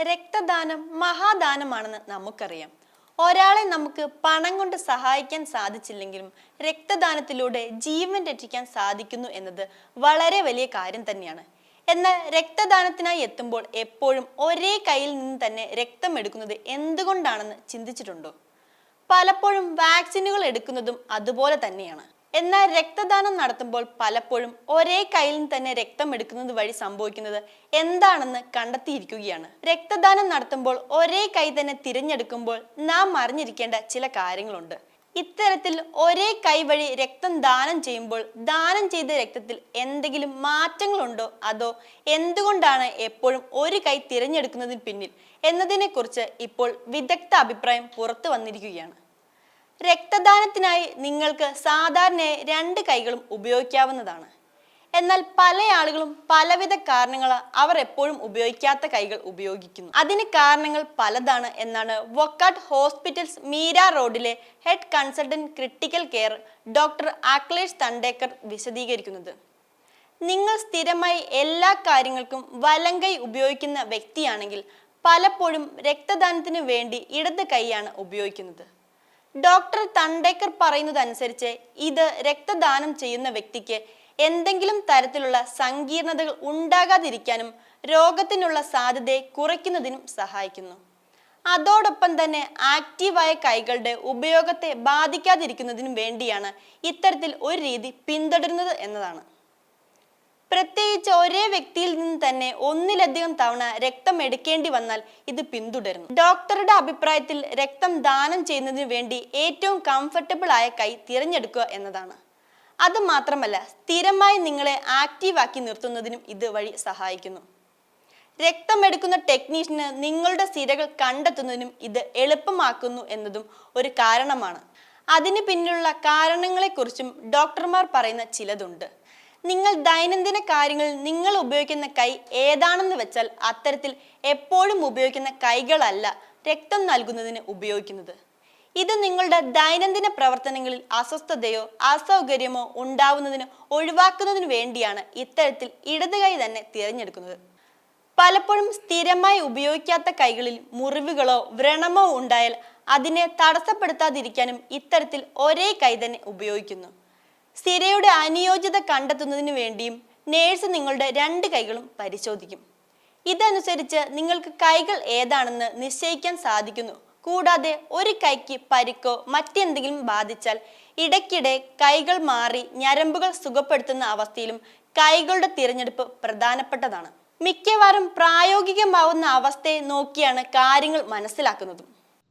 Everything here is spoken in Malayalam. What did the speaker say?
രക്തദാനം മഹാദാനമാണെന്ന് നമുക്കറിയാം. ഒരാളെ നമുക്ക് പണം കൊണ്ട് സഹായിക്കാൻ സാധിച്ചില്ലെങ്കിലും രക്തദാനത്തിലൂടെ ജീവൻ രക്ഷിക്കാൻ സാധിക്കുന്നു എന്നത് വളരെ വലിയ കാര്യം തന്നെയാണ്. എന്നാൽ രക്തദാനത്തിനായി എത്തുമ്പോൾ എപ്പോഴും ഒരേ കയ്യിൽ നിന്ന് തന്നെ രക്തം എടുക്കുന്നത് എന്തുകൊണ്ടാണെന്ന് ചിന്തിച്ചിട്ടുണ്ടോ? പലപ്പോഴും വാക്സിനുകൾ എടുക്കുന്നതും അതുപോലെ തന്നെയാണ്. എന്നാൽ രക്തദാനം നടത്തുമ്പോൾ പലപ്പോഴും ഒരേ കയ്യിൽ തന്നെ രക്തം എടുക്കുന്നത് വഴി സംഭവിക്കുന്നത് എന്താണെന്ന് കണ്ടെത്തിയിരിക്കുകയാണ്. രക്തദാനം നടത്തുമ്പോൾ ഒരേ കൈ തന്നെ തിരഞ്ഞെടുക്കുമ്പോൾ നാം അറിഞ്ഞിരിക്കേണ്ട ചില കാര്യങ്ങളുണ്ട്. ഇത്തരത്തിൽ ഒരേ കൈ വഴി രക്തം ദാനം ചെയ്യുമ്പോൾ ദാനം ചെയ്ത രക്തത്തിൽ എന്തെങ്കിലും മാറ്റങ്ങളുണ്ടോ? അതോ എന്തുകൊണ്ടാണ് എപ്പോഴും ഒരു കൈ തിരഞ്ഞെടുക്കുന്നതിന് പിന്നിൽ? എന്നതിനെക്കുറിച്ച് ഇപ്പോൾ വിദഗ്ധ അഭിപ്രായം പുറത്തു വന്നിരിക്കുകയാണ്. രക്തദാനത്തിനായി നിങ്ങൾക്ക് സാധാരണയായി രണ്ട് കൈകളും ഉപയോഗിക്കാവുന്നതാണ്. എന്നാൽ പല ആളുകളും പലവിധ കാരണങ്ങൾ അവർ എപ്പോഴും ഉപയോഗിക്കാത്ത കൈകൾ ഉപയോഗിക്കുന്നു. അതിന് കാരണങ്ങൾ പലതാണ് എന്നാണ് വൊക്കാട്ട് ഹോസ്പിറ്റൽസ് മീര റോഡിലെ head consultant critical care doctor Aklesh Thandekar വിശദീകരിക്കുന്നത്. നിങ്ങൾ സ്ഥിരമായി എല്ലാ കാര്യങ്ങൾക്കും വലങ്കൈ ഉപയോഗിക്കുന്ന വ്യക്തിയാണെങ്കിൽ പലപ്പോഴും രക്തദാനത്തിന് വേണ്ടി ഇടത് കൈയാണ് ഉപയോഗിക്കുന്നത്. ഡോക്ടർ തണ്ടേക്കർ പറയുന്നതനുസരിച്ച് ഇത് രക്തദാനം ചെയ്യുന്ന വ്യക്തിക്ക് എന്തെങ്കിലും തരത്തിലുള്ള സങ്കീർണതകൾ ഉണ്ടാകാതിരിക്കാനും രോഗത്തിനുള്ള സാധ്യതയെ കുറയ്ക്കുന്നതിനും സഹായിക്കുന്നു. അതോടൊപ്പം തന്നെ ആക്റ്റീവായ കൈകളുടെ ഉപയോഗത്തെ ബാധിക്കാതിരിക്കുന്നതിനും വേണ്ടിയാണ് ഇത്തരത്തിൽ ഒരു രീതി പിന്തുടരുന്നത് എന്നതാണ്. പ്രത്യേകിച്ച് ഒരേ വ്യക്തിയിൽ നിന്ന് തന്നെ ഒന്നിലധികം തവണ രക്തം എടുക്കേണ്ടി വന്നാൽ ഇത് പിന്തുടരുന്നു. ഡോക്ടറുടെ അഭിപ്രായത്തിൽ രക്തം ദാനം ചെയ്യുന്നതിന് വേണ്ടി ഏറ്റവും കംഫർട്ടബിൾ ആയ കൈ തിരഞ്ഞെടുക്കുക എന്നതാണ്. അത് മാത്രമല്ല സ്ഥിരമായി നിങ്ങളെ ആക്റ്റീവാക്കി നിർത്തുന്നതിനും ഇത് വഴി സഹായിക്കുന്നു. രക്തമെടുക്കുന്ന ടെക്നീഷ്യന് നിങ്ങളുടെ സിരകൾ കണ്ടെത്തുന്നതിനും ഇത് എളുപ്പമാക്കുന്നു എന്നതും ഒരു കാരണമാണ്. അതിന് പിന്നിലുള്ള കാരണങ്ങളെക്കുറിച്ചും ഡോക്ടർമാർ പറയുന്ന ചിലതുണ്ട്. നിങ്ങൾ ദൈനംദിന കാര്യങ്ങളിൽ നിങ്ങൾ ഉപയോഗിക്കുന്ന കൈ ഏതാണെന്ന് വെച്ചാൽ അത്തരത്തിൽ എപ്പോഴും ഉപയോഗിക്കുന്ന കൈകളല്ല രക്തം നൽകുന്നതിന് ഉപയോഗിക്കുന്നത്. ഇത് നിങ്ങളുടെ ദൈനംദിന പ്രവർത്തനങ്ങളിൽ അസ്വസ്ഥതയോ അസൗകര്യമോ ഉണ്ടാവുന്നതിന് ഒഴിവാക്കുന്നതിന് വേണ്ടിയാണ് ഇത്തരത്തിൽ ഇടത് കൈ തന്നെ തിരഞ്ഞെടുക്കുന്നത്. പലപ്പോഴും സ്ഥിരമായി ഉപയോഗിക്കാത്ത കൈകളിൽ മുറിവുകളോ വ്രണമോ ഉണ്ടായാൽ അതിനെ തടസ്സപ്പെടുത്താതിരിക്കാനും ഇത്തരത്തിൽ ഒരേ കൈ തന്നെ ഉപയോഗിക്കുന്നു. സ്ഥിരയുടെ അനുയോജ്യത കണ്ടെത്തുന്നതിന് വേണ്ടിയും നേഴ്സ് നിങ്ങളുടെ രണ്ട് കൈകളും പരിശോധിക്കും. ഇതനുസരിച്ച് നിങ്ങൾക്ക് കൈകൾ ഏതാണെന്ന് നിശ്ചയിക്കാൻ സാധിക്കുന്നു. കൂടാതെ ഒരു കൈക്ക് പരിക്കോ മറ്റെന്തെങ്കിലും ബാധിച്ചാൽ ഇടയ്ക്കിടെ കൈകൾ മാറി ഞരമ്പുകൾ സുഖപ്പെടുത്തുന്ന അവസ്ഥയിലും കൈകളുടെ തിരഞ്ഞെടുപ്പ് പ്രധാനപ്പെട്ടതാണ്. മിക്കവാറും പ്രായോഗികമാവുന്ന അവസ്ഥയെ നോക്കിയാണ് കാര്യങ്ങൾ മനസ്സിലാക്കുന്നതും.